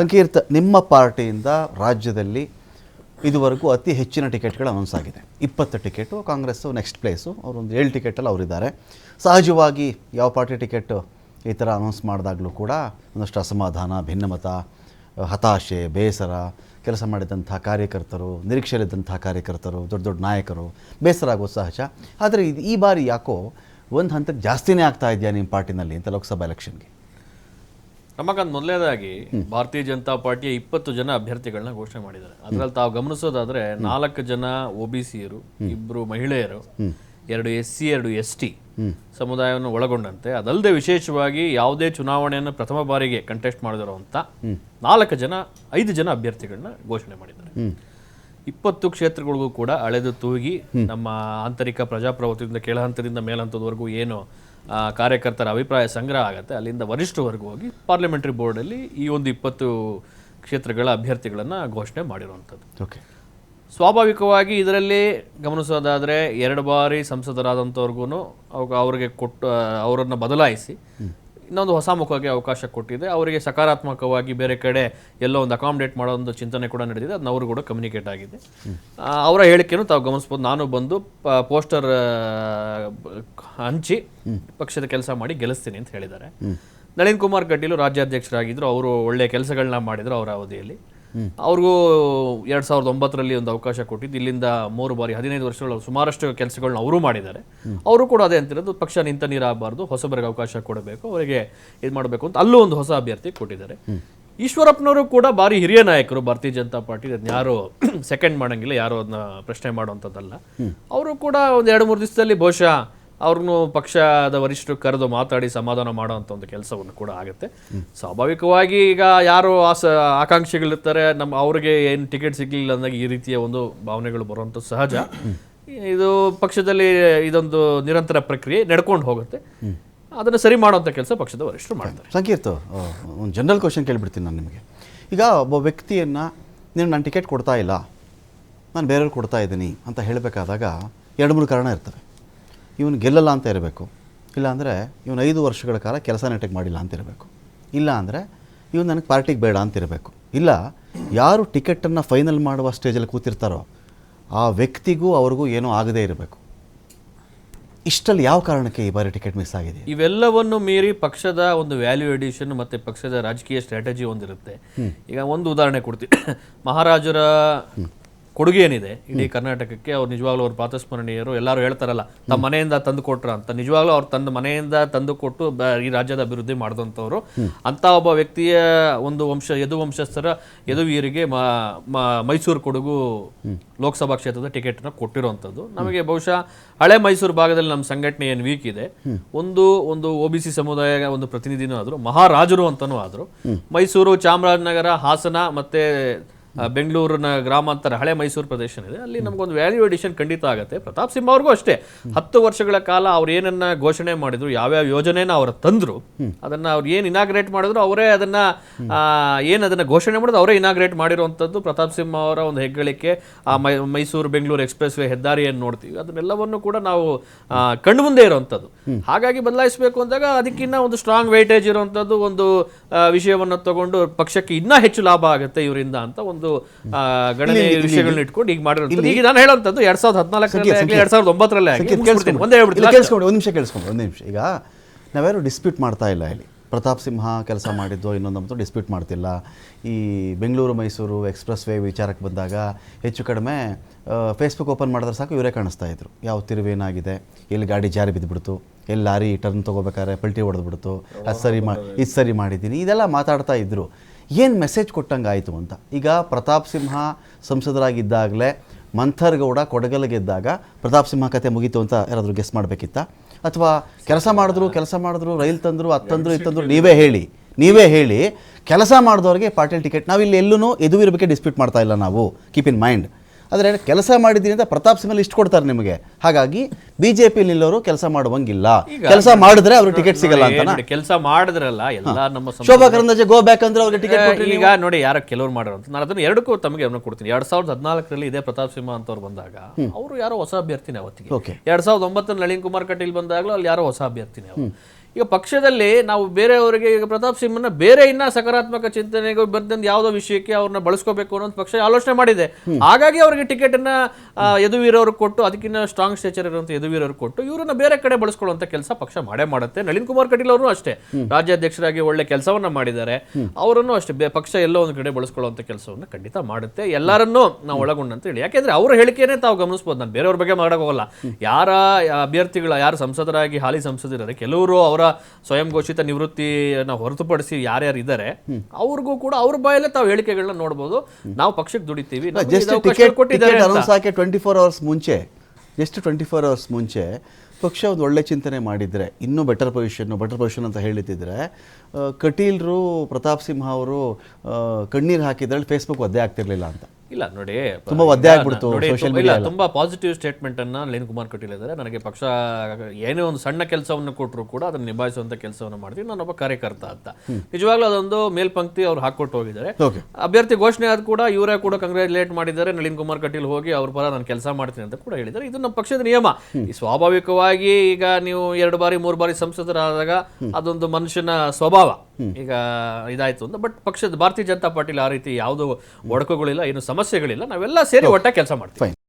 ಸಂಕೀರ್ತ ನಿಮ್ಮ ಪಾರ್ಟಿಯಿಂದ ರಾಜ್ಯದಲ್ಲಿ ಇದುವರೆಗೂ ಅತಿ ಹೆಚ್ಚಿನ ಟಿಕೆಟ್ಗಳು ಅನೌನ್ಸ್ ಆಗಿದೆ. ಇಪ್ಪತ್ತು ಟಿಕೆಟು, ಕಾಂಗ್ರೆಸ್ಸು ನೆಕ್ಸ್ಟ್ ಪ್ಲೇಸು ಅವರೊಂದು ಏಳು ಟಿಕೆಟಲ್ಲಿ ಅವರಿದ್ದಾರೆ. ಸಹಜವಾಗಿ ಯಾವ ಪಾರ್ಟಿ ಟಿಕೆಟ್ ಈ ಥರ ಅನೌನ್ಸ್ ಮಾಡಿದಾಗಲೂ ಕೂಡ ಒಂದಷ್ಟು ಅಸಮಾಧಾನ, ಭಿನ್ನಮತ, ಹತಾಶೆ, ಬೇಸರ, ಕೆಲಸ ಮಾಡಿದಂಥ ಕಾರ್ಯಕರ್ತರು ನಿರೀಕ್ಷೆಯಲ್ಲಿದ್ದಂಥ ಕಾರ್ಯಕರ್ತರು, ದೊಡ್ಡ ದೊಡ್ಡ ನಾಯಕರು, ಬೇಸರ ಆಗೋದು ಸಹಜ. ಆದರೆ ಇದು ಈ ಬಾರಿ ಯಾಕೋ ಒಂದು ಹಂತಕ್ಕೆ ಜಾಸ್ತಿನೇ ಆಗ್ತಾ ಇದೆಯಾ ನಿಮ್ಮ ಪಾರ್ಟಿನಲ್ಲಿ ಅಂತ ಲೋಕಸಭಾ ಎಲೆಕ್ಷನ್ಗೆ ರಮಾಕಾಂತ್ ಮೊದಲನೇದಾಗಿ ಭಾರತೀಯ ಜನತಾ ಪಾರ್ಟಿಯ ಇಪ್ಪತ್ತು ಜನ ಅಭ್ಯರ್ಥಿಗಳನ್ನ ಘೋಷಣೆ ಮಾಡಿದ್ದಾರೆ. ಅದರಲ್ಲಿ ತಾವು ಗಮನಿಸೋದಾದ್ರೆ ನಾಲ್ಕು ಜನ ಒ ಬಿ ಸಿಯರು ಇಬ್ರು ಮಹಿಳೆಯರು ಎರಡು ಎಸ್ ಸಿ ಎರಡು ಎಸ್ ಟಿ ಸಮುದಾಯವನ್ನು ಒಳಗೊಂಡಂತೆ. ಅದಲ್ಲದೆ ವಿಶೇಷವಾಗಿ ಯಾವುದೇ ಚುನಾವಣೆಯನ್ನು ಪ್ರಥಮ ಬಾರಿಗೆ ಕಂಟೆಸ್ಟ್ ಮಾಡಿದರು ಅಂತ ನಾಲ್ಕು ಜನ ಐದು ಜನ ಅಭ್ಯರ್ಥಿಗಳನ್ನ ಘೋಷಣೆ ಮಾಡಿದ್ದಾರೆ. ಇಪ್ಪತ್ತು ಕ್ಷೇತ್ರಗಳಿಗೂ ಕೂಡ ಅಳೆದು ತೂಗಿ ನಮ್ಮ ಆಂತರಿಕ ಪ್ರಜಾಪ್ರಭುತ್ವದಿಂದ ಕೆಳಹಂತದಿಂದ ಮೇಲ್ಹಂತದವರೆಗೂ ಏನು ಕಾರ್ಯಕರ್ತರ ಅಭಿಪ್ರಾಯ ಸಂಗ್ರಹ ಆಗುತ್ತೆ. ಅಲ್ಲಿಂದ ವರಿಷ್ಠವರೆಗೂ ಹೋಗಿ ಪಾರ್ಲಿಮೆಂಟ್ರಿ ಬೋರ್ಡಲ್ಲಿ ಈ ಒಂದು ಇಪ್ಪತ್ತು ಕ್ಷೇತ್ರಗಳ ಅಭ್ಯರ್ಥಿಗಳನ್ನು ಘೋಷಣೆ ಮಾಡಿರುವಂಥದ್ದು. ಓಕೆ. ಸ್ವಾಭಾವಿಕವಾಗಿ ಇದರಲ್ಲಿ ಗಮನಿಸೋದಾದರೆ ಎರಡು ಬಾರಿ ಸಂಸದರಾದಂಥವ್ರಿಗೂ ಅವ್ರಿಗೆ ಕೊಟ್ಟು ಅವರನ್ನು ಬದಲಾಯಿಸಿ ಇನ್ನೊಂದು ಹೊಸ ಮುಖಕ್ಕೆ ಅವಕಾಶ ಕೊಟ್ಟಿದೆ. ಅವರಿಗೆ ಸಕಾರಾತ್ಮಕವಾಗಿ ಬೇರೆ ಕಡೆ ಎಲ್ಲೋ ಒಂದು ಅಕಾಮಡೇಟ್ ಮಾಡೋ ಒಂದು ಚಿಂತನೆ ಕೂಡ ನಡೆದಿದೆ. ಅದನ್ನ ಅವರು ಕೂಡ ಕಮ್ಯುನಿಕೇಟ್ ಆಗಿದೆ. ಅವರ ಹೇಳಿಕೆಯನ್ನು ತಾವು ಗಮನಿಸ್ಬೋದು. ನಾನು ಬಂದು ಪೋಸ್ಟರ್ ಹಂಚಿ ಪಕ್ಷದ ಕೆಲಸ ಮಾಡಿ ಗೆಲ್ಲಿಸ್ತೀನಿ ಅಂತ ಹೇಳಿದ್ದಾರೆ. ನಳಿನ್ ಕುಮಾರ್ ಕಟೀಲು ರಾಜ್ಯಾಧ್ಯಕ್ಷರಾಗಿದ್ದರು ಅವರು ಒಳ್ಳೆಯ ಕೆಲಸಗಳನ್ನ ಮಾಡಿದ್ರು ಅವರ ಅವಧಿಯಲ್ಲಿ. ಅವ್ರಿಗೂ ಎರಡ್ ಸಾವಿರದ ಒಂಬತ್ತರಲ್ಲಿ ಒಂದು ಅವಕಾಶ ಕೊಟ್ಟಿದ್ದು. ಇಲ್ಲಿಂದ ಮೂರು ಬಾರಿ ಹದಿನೈದು ವರ್ಷಗಳ ಸುಮಾರಷ್ಟು ಕೆಲಸಗಳನ್ನ ಅವರು ಮಾಡಿದ್ದಾರೆ. ಅವರು ಕೂಡ ಅದೇ ಅಂತಿರೋದು ಪಕ್ಷ ನಿಂತ ನೀರಾಗಬಾರ್ದು ಹೊಸಬರಿಗೆ ಅವಕಾಶ ಕೊಡಬೇಕು ಅವರಿಗೆ ಇದು ಮಾಡಬೇಕು ಅಂತ ಅಲ್ಲೂ ಒಂದು ಹೊಸ ಅಭ್ಯರ್ಥಿ ಕೊಟ್ಟಿದ್ದಾರೆ. ಈಶ್ವರಪ್ಪನವರು ಕೂಡ ಭಾರಿ ಹಿರಿಯ ನಾಯಕರು ಭಾರತೀಯ ಜನತಾ ಪಾರ್ಟಿ ಅದನ್ನ ಯಾರು ಸೆಕೆಂಡ್ ಮಾಡಂಗಿಲ್ಲ ಯಾರು ಅದನ್ನ ಪ್ರಶ್ನೆ ಮಾಡುವಂಥದ್ದಲ್ಲ. ಅವರು ಕೂಡ ಒಂದು ಎರಡು ಮೂರು ದಿವಸದಲ್ಲಿ ಬಹುಶಃ ಅವ್ರನ್ನು ಪಕ್ಷದ ವರಿಷ್ಠರು ಕರೆದು ಮಾತಾಡಿ ಸಮಾಧಾನ ಮಾಡುವಂಥ ಒಂದು ಕೆಲಸವನ್ನು ಕೂಡ ಆಗುತ್ತೆ. ಸ್ವಾಭಾವಿಕವಾಗಿ ಈಗ ಯಾರು ಆಸ, ಆಕಾಂಕ್ಷಿಗಳಿರ್ತಾರೆ, ನಮ್ಮ ಅವ್ರಿಗೆ ಏನು ಟಿಕೆಟ್ ಸಿಗಲಿಲ್ಲ ಅಂದಾಗ ಈ ರೀತಿಯ ಒಂದು ಭಾವನೆಗಳು ಬರುವಂಥ ಸಹಜ. ಇದು ಪಕ್ಷದಲ್ಲಿ ಇದೊಂದು ನಿರಂತರ ಪ್ರಕ್ರಿಯೆ ನಡ್ಕೊಂಡು ಹೋಗುತ್ತೆ. ಅದನ್ನು ಸರಿ ಮಾಡುವಂಥ ಕೆಲಸ ಪಕ್ಷದ ವರಿಷ್ಠರು ಮಾಡ್ತಾರೆ. ಸಂಕೀರ್ತ ಒಂದು ಜನರಲ್ ಕ್ವಶನ್ ಕೇಳಿಬಿಡ್ತೀನಿ ನಾನು ನಿಮಗೆ. ಈಗ ಒಬ್ಬ ವ್ಯಕ್ತಿಯನ್ನು, ನೀನು ನಾನು ಟಿಕೆಟ್ ಕೊಡ್ತಾ ಇಲ್ಲ, ನಾನು ಬೇರೆಯವ್ರು ಕೊಡ್ತಾ ಇದ್ದೀನಿ ಅಂತ ಹೇಳಬೇಕಾದಾಗ ಎರಡು ಮೂರು ಕಾರಣ ಇರ್ತವೆ. ಇವನು ಗೆಲ್ಲಲ್ಲ ಅಂತ ಇರಬೇಕು. ಇಲ್ಲಾಂದರೆ ಇವನು ಐದು ವರ್ಷಗಳ ಕಾಲ ಕೆಲಸ ನೆಟ್ಟಗೆ ಮಾಡಿಲ್ಲ ಅಂತ ಇರಬೇಕು. ಇಲ್ಲ ಅಂದರೆ ಇವನು ನನಗೆ ಪಾರ್ಟಿಗೆ ಬೇಡ ಅಂತ ಇರಬೇಕು. ಇಲ್ಲ ಯಾರು ಟಿಕೆಟನ್ನು ಫೈನಲ್ ಮಾಡುವ ಸ್ಟೇಜಲ್ಲಿ ಕೂತಿರ್ತಾರೋ ಆ ವ್ಯಕ್ತಿಗೂ ಅವ್ರಿಗೂ ಏನೂ ಆಗದೇ ಇರಬೇಕು. ಇಷ್ಟಲ್ಲಿ ಯಾವ ಕಾರಣಕ್ಕೆ ಈ ಬಾರಿ ಟಿಕೆಟ್ ಮಿಸ್ ಆಗಿದೆ ಇವೆಲ್ಲವನ್ನು ಮೀರಿ ಪಕ್ಷದ ಒಂದು ವ್ಯಾಲ್ಯೂ ಎಡಿಷನ್ ಮತ್ತೆ ಪಕ್ಷದ ರಾಜಕೀಯ ಸ್ಟ್ರಾಟಜಿ ಒಂದಿರುತ್ತೆ. ಈಗ ಒಂದು ಉದಾಹರಣೆ ಕೊಡ್ತೀನಿ. ಮಹಾರಾಜರ ಕೊಡುಗೆ ಏನಿದೆ ಇಡೀ ಕರ್ನಾಟಕಕ್ಕೆ ಅವ್ರು ನಿಜವಾಗ್ಲೂ ಅವ್ರ ಪಾತಸ್ಮರಣೀಯರು ಎಲ್ಲರೂ ಹೇಳ್ತಾರಲ್ಲ ತಮ್ಮ ಮನೆಯಿಂದ ತಂದು ಕೊಟ್ರ ಅಂತ. ನಿಜವಾಗ್ಲೂ ಅವ್ರು ತನ್ನ ಮನೆಯಿಂದ ತಂದು ಕೊಟ್ಟು ಬ- ಈ ರಾಜ್ಯದ ಅಭಿವೃದ್ಧಿ ಮಾಡಿದಂಥವ್ರು. ಅಂತ ಒಬ್ಬ ವ್ಯಕ್ತಿಯ ಒಂದು ವಂಶ ಯದು ವಂಶಸ್ಥರ ಯದುವೀರಿಗೆ ಮೈಸೂರು ಕೊಡಗು ಲೋಕಸಭಾ ಕ್ಷೇತ್ರದ ಟಿಕೆಟ್ನ ಕೊಟ್ಟಿರುವಂಥದ್ದು ನಮಗೆ ಬಹುಶಃ ಹಳೆ ಮೈಸೂರು ಭಾಗದಲ್ಲಿ ನಮ್ಮ ಸಂಘಟನೆ ಏನು ವೀಕ್ ಇದೆ. ಒಂದು ಒಂದು ಒ ಬಿ ಸಿ ಸಮುದಾಯ ಒಂದು ಪ್ರತಿನಿಧಿನೂ ಆದ್ರು ಮಹಾರಾಜರು ಅಂತಾನೂ ಆದ್ರು. ಮೈಸೂರು ಚಾಮರಾಜನಗರ ಹಾಸನ ಮತ್ತೆ ಬೆಂಗಳೂರಿನ ಗ್ರಾಮಾಂತರ ಹಳೆ ಮೈಸೂರು ಪ್ರದೇಶ ಇದೆ ಅಲ್ಲಿ ನಮಗೊಂದು ವ್ಯಾಲ್ಯೂ ಎಡಿಷನ್ ಖಂಡಿತ ಆಗುತ್ತೆ. ಪ್ರತಾಪ್ ಸಿಂಹ ಅವ್ರಿಗೂ ಅಷ್ಟೇ. ಹತ್ತು ವರ್ಷಗಳ ಕಾಲ ಅವ್ರು ಏನನ್ನ ಘೋಷಣೆ ಮಾಡಿದ್ರು, ಯಾವ್ಯಾವ ಯೋಜನೆನ ಅವರು ತಂದ್ರು, ಅದನ್ನ ಅವ್ರು ಏನು ಇನಾಗ್ರೇಟ್ ಮಾಡಿದ್ರು, ಅವರೇ ಅದನ್ನ ಏನು ಅದನ್ನ ಘೋಷಣೆ ಮಾಡಿದ್ರು, ಅವರೇ ಇನಾಗ್ರೇಟ್ ಮಾಡಿರುವಂಥದ್ದು ಪ್ರತಾಪ್ ಸಿಂಹ ಅವರ ಒಂದು ಹೆಗ್ಗಳಿಕೆ, ಆ ಮೈ, ಮೈಸೂರು ಬೆಂಗಳೂರು ಎಕ್ಸ್ಪ್ರೆಸ್ ವೇ ಹೆದ್ದಾರಿಯನ್ನು ನೋಡ್ತೀವಿ. ಅದನ್ನೆಲ್ಲವನ್ನು ಕೂಡ ನಾವು ಕಣ್ಣು ಮುಂದೆ ಇರುವಂಥದ್ದು ಹಾಗಾಗಿ ಬದಲಾಯಿಸಬೇಕು ಅಂದಾಗ ಅದಕ್ಕಿನ್ನ ಒಂದು ಸ್ಟ್ರಾಂಗ್ ವೈಟೇಜ್ ಇರುವಂಥದ್ದು ಒಂದು ವಿಷಯವನ್ನು ತಗೊಂಡು ಪಕ್ಷಕ್ಕೆ ಇನ್ನೂ ಹೆಚ್ಚು ಲಾಭ ಆಗುತ್ತೆ ಇವರಿಂದ ಅಂತ ಒಂದು ಆ, ಗಣನೆ ವಿಷಯಗಳನ್ನ ಇಟ್ಕೊಂಡು ಈಗ ಮಾಡಿರೋದು. ಈಗ ನಾನು ಹೇಳುವಂಥದ್ದು ಎರಡ್ ಸಾವಿರದ ಹದಿನಾಲ್ಕರಲ್ಲಿ ಆಗಲಿ ಎರಡ್ ಸಾವಿರದ ಒಂಬತ್ತರಲ್ಲೇ ಆಗಲಿ ಒಂದೇ ಹೇಳ್ಬಿಡ್ತೀನಿ ಕೇಳಿಸ್ಕೊಂಡು ಒಂದು ನಿಮಿಷ ಕೇಳಿಸ್ಕೊಂಡು ಒಂದು ನಿಮಿಷ. ಈಗ ನಾವ್ಯಾರು ಡಿಸ್ಪ್ಯೂಟ್ ಮಾಡ್ತಾ ಇಲ್ಲ ಇಲ್ಲಿ. ಪ್ರತಾಪ್ ಸಿಂಹ ಕೆಲಸ ಮಾಡಿದ್ದು ಇನ್ನೊಂದು ಡಿಸ್ಪ್ಯೂಟ್ ಮಾಡ್ತಿಲ್ಲ. ಈ ಬೆಂಗಳೂರು ಮೈಸೂರು ಎಕ್ಸ್ಪ್ರೆಸ್ ವೇ ವಿಚಾರಕ್ಕೆ ಬಂದಾಗ ಹೆಚ್ಚು ಕಡಿಮೆ ಫೇಸ್ಬುಕ್ ಓಪನ್ ಮಾಡಿದ್ರೆ ಸಾಕು ಇವರೇ ಕಾಣಿಸ್ತಾ ಇದ್ರು. ಯಾವ ತಿರುವೇನಾಗಿದೆ ಎಲ್ಲಿ ಗಾಡಿ ಜಾರಿ ಬಿದ್ದುಬಿಡ್ತು ಎಲ್ಲಿ ಲಾರಿ ಟರ್ನ್ ತೊಗೋಬೇಕಾದ್ರೆ ಪಲ್ಟಿ ಹೊಡೆದ್ಬಿಡ್ತು? ಅದು ಸರಿ ಮಾ ಇದು ಸರಿ ಮಾಡಿದ್ದೀನಿ. ಇದೆಲ್ಲ ಮಾತಾಡ್ತಾ ಇದ್ರು. ಏನು ಮೆಸೇಜ್ ಕೊಟ್ಟಂಗೆ ಆಯಿತು ಅಂತ. ಈಗ ಪ್ರತಾಪ್ ಸಿಂಹ ಸಂಸದರಾಗಿದ್ದಾಗಲೇ ಮಂಥರ್ಗೌಡ ಗೆದ್ದಾಗ ಪ್ರತಾಪ್ ಸಿಂಹ ಕತೆ ಮುಗೀತು ಅಂತ ಯಾರಾದರೂ ಗೆಸ್ ಮಾಡಬೇಕಿತ್ತ? ಅಥವಾ ಕೆಲಸ ಮಾಡಿದ್ರು ಕೆಲಸ ಮಾಡಿದ್ರು, ರೈಲ್ ತಂದರು ಅತ್ತಂದ್ರು ಇತ್ತಂದ್ರು ನೀವೇ ಹೇಳಿ ನೀವೇ ಹೇಳಿ, ಕೆಲಸ ಮಾಡಿದವ್ರಿಗೆ ಪಾಟೀಲ್ ಟಿಕೆಟ್ ನಾವಿಲ್ಲಿ ಎಲ್ಲೂ ಎದುವಿರಬೇಕೆ ಡಿಸ್ಪ್ಯೂಟ್ ಮಾಡ್ತಾ ಇಲ್ಲ ನಾವು. ಕೀಪ್ ಇನ್ ಮೈಂಡ್ ಆದರೆ ಕೆಲಸ ಮಾಡಿದ್ದೀನಿ ಅಂತ ಪ್ರತಾಪ್ ಸಿಂಹ ಇಷ್ಟು ಕೊಡ್ತಾರೆ ನಿಮಗೆ. ಹಾಗಾಗಿ ಬಿಜೆಪಿ ನಿಲ್ಲೋರು ಕೆಲಸ ಮಾಡುವಂಗಿಲ್ಲ. ಕೆಲಸ ಮಾಡಿದ್ರೆ ಅವ್ರಿಗೆ ಟಿಕೆಟ್ ಸಿಗಲ್ಲ ಅಂತ ಕೆಲಸ ಮಾಡಿದ್ರಲ್ಲ ಎಲ್ಲ ನಮ್ಮ ಶೋಭಾ ಕರಂದಾಜೆ ಗೋ ಬ್ಯಾಕ್ ಅಂದ್ರೆ ಅವ್ರಿಗೆ ಟಿಕೆಟ್ ಕೊಟ್ಟರೆ ಈಗ ನೋಡಿ ಯಾರ ಕೆಲವ್ರು ಮಾಡೋರು ಅಂತ. ನಾನು ಅದನ್ನ ಎರಡಕ್ಕೂ ತಮಗೆ ಗಮನ ಕೊಡ್ತೀನಿ. ಎರಡ್ ಸಾವಿರದ ಹದಿನಾಲ್ಕರಲ್ಲಿ ಇದೇ ಪ್ರತಾಪ್ ಸಿಂಹ ಅಂತವ್ರು ಬಂದಾಗ ಅವರು ಯಾರೋ ಹೊಸ ಅಭ್ಯರ್ಥಿನೇ ಅವತ್ತಿಗೆ. ಎರಡ್ ಸಾವಿರದ ಒಂಬತ್ತರಲ್ಲಿ ನಳಿನ್ ಕುಮಾರ್ ಕಟೀಲ್ ಬಂದಾಗಲೂ ಅಲ್ಲಿ ಯಾರೋ ಹೊಸ ಅಭ್ಯರ್ಥಿನೇ ಅವರು. ಈಗ ಪಕ್ಷದಲ್ಲಿ ನಾವು ಬೇರೆಯವರಿಗೆ ಈಗ ಪ್ರತಾಪ್ ಸಿಂಹನ ಬೇರೆ ಇನ್ನ ಸಕಾರಾತ್ಮಕ ಚಿಂತನೆಗೆ ಬಂದಂತ ಯಾವುದೋ ವಿಷಯಕ್ಕೆ ಅವ್ರನ್ನ ಬಳಸ್ಕೋಬೇಕು ಅನ್ನೋ ಪಕ್ಷ ಆಲೋಚನೆ ಮಾಡಿದೆ. ಹಾಗಾಗಿ ಅವರಿಗೆ ಟಿಕೆಟ್ ಅನ್ನ ಯದುವೀರವ್ರಿಗೆ ಕೊಟ್ಟು ಅದಕ್ಕಿಂತ ಸ್ಟ್ರಾಂಗ್ ಸ್ಟೇಚರ್ ಇರುವಂತ ಯದುವೀರವ್ರಿಗೆ ಕೊಟ್ಟು ಇವರನ್ನ ಬೇರೆ ಕಡೆ ಬಳಸ್ಕೊಳ್ಳುವಂತ ಕೆಲಸ ಪಕ್ಷ ಮಾಡೇ ಮಾಡುತ್ತೆ. ನಳಿನ್ ಕುಮಾರ್ ಕಟೀಲ್ ಅವರು ಅಷ್ಟೇ. ರಾಜ್ಯಾಧ್ಯಕ್ಷರಾಗಿ ಒಳ್ಳೆ ಕೆಲಸವನ್ನ ಮಾಡಿದ್ದಾರೆ. ಅವರನ್ನು ಅಷ್ಟೇ. ಪಕ್ಷ ಎಲ್ಲೋ ಒಂದು ಕಡೆ ಬಳಸ್ಕೊಳ್ಳುವಂತ ಕೆಲಸವನ್ನ ಖಂಡಿತ ಮಾಡುತ್ತೆ. ಎಲ್ಲರನ್ನೂ ನಾವು ಒಳಗೊಂಡಂತ ಹೇಳಿ. ಯಾಕೆಂದ್ರೆ ಅವ್ರ ಹೇಳಿಕೆನೇ ತಾವು ಗಮನಿಸಬಹುದು ನಾನು ಬೇರೆಯವ್ರ ಬಗ್ಗೆ ಮಾಡೋಕ್ಕೋಗಲ್ಲ ಯಾರ ಅಭ್ಯರ್ಥಿಗಳ ಯಾರು ಸಂಸದರಾಗಿ ಹಾಲಿ ಸಂಸದರಿದ್ದಾರೆ ಕೆಲವರು ಅವರ ಸ್ವಯಂ ಘೋಷಿತ ನಿವೃತ್ತಿಯನ್ನು ಹೊರತುಪಡಿಸಿ ಯಾರ್ಯಾರು ಇದ್ದಾರೆ ಅವ್ರಿಗೂ ಕೂಡ ಅವ್ರ ಬಾಯಲ್ಲೇ ತಾವು ಹೇಳಿಕೆಗಳನ್ನ ನೋಡ್ಬೋದು. ನಾವು ಪಕ್ಷಕ್ಕೆ ದುಡಿತೀವಿ. ಟ್ವೆಂಟಿ ಫೋರ್ ಅವರ್ಸ್ ಮುಂಚೆ ಜಸ್ಟ್ ಟ್ವೆಂಟಿ ಫೋರ್ ಅವರ್ಸ್ ಮುಂಚೆ ಪಕ್ಷ ಒಂದು ಒಳ್ಳೆ ಚಿಂತನೆ ಮಾಡಿದರೆ ಇನ್ನೂ ಬೆಟರ್ ಪೊಸಿಷನ್ನು ಬೆಟರ್ ಪೊಸಿಷನ್ ಅಂತ ಹೇಳಿದ್ದಿದ್ರೆ ಆ, ಕಟೀಲ್ರು ಪ್ರತಾಪ್ ಸಿಂಹ ಅವರು ಕಣ್ಣೀರು ಹಾಕಿದ್ರಲ್ಲಿ ಫೇಸ್ಬುಕ್ ಒದ್ದೆ ಆಗ್ತಿರಲಿಲ್ಲ ಅಂತ. ಇಲ್ಲ ನೋಡಿ ತುಂಬಾ ಒದ್ದೆ ಆಗ್ಬಿಡ್ತು ನೋಡಿ, ಮೀಡಿಯಾ ಇಲ್ಲ ತುಂಬಾ ಪಾಸಿಟಿವ್ ಸ್ಟೇಟ್ಮೆಂಟ್ ಅನ್ನ ನಳಿನ್ ಕುಮಾರ್ ಕಟೀಲ್ ಇದ್ದಾರೆ. ನನಗೆ ಪಕ್ಷ ಏನೇ ಒಂದು ಸಣ್ಣ ಕೆಲಸವನ್ನು ಕೊಟ್ಟರು ಕೂಡ ಅದನ್ನ ನಿಭಾಯಿಸುವಂತ ಕೆಲಸವನ್ನು ಮಾಡ್ತೀನಿ ನಾನೊಬ್ಬ ಕಾರ್ಯಕರ್ತ ಅಂತ. ನಿಜವಾಗ್ಲೂ ಅದೊಂದು ಮೇಲ್ಪಂಕ್ತಿ ಅವ್ರು ಹಾಕೊಟ್ಟು ಹೋಗಿದ್ದಾರೆ. ಅಭ್ಯರ್ಥಿ ಘೋಷಣೆ ಆದ ಕೂಡ ಇವರೇ ಕೂಡ ಕಂಗ್ರಾಚುಲೇಟ್ ಮಾಡಿದ್ದಾರೆ. ನಳಿನ್ ಕುಮಾರ್ ಕಟೀಲ್ ಹೋಗಿ ಅವ್ರ ಪರ ನಾನು ಕೆಲಸ ಮಾಡ್ತೀನಿ ಅಂತ ಕೂಡ ಹೇಳಿದ್ದಾರೆ. ಇದು ನಮ್ಮ ಪಕ್ಷದ ನಿಯಮ. ಈ ಸ್ವಾಭಾವಿಕವಾಗಿ ಈಗ ನೀವು ಎರಡು ಬಾರಿ ಮೂರು ಬಾರಿ ಸಂಸದರಾದಾಗ ಅದೊಂದು ಮನುಷ್ಯನ ಸ್ವಭಾವ. ಈಗ ಇದಾಯ್ತು ಅಂತ. ಬಟ್ ಪಕ್ಷದ ಭಾರತೀಯ ಜನತಾ ಪಾರ್ಟಿಲಿ ಆ ರೀತಿ ಯಾವುದು ಒಡಕುಗಳಿಲ್ಲ ಏನು ಸಮಸ್ಯೆಗಳಿಲ್ಲ. ನಾವೆಲ್ಲ ಸೇರಿ ಒಟ್ಟಾಗಿ ಕೆಲಸ ಮಾಡ್ತೀವಿ.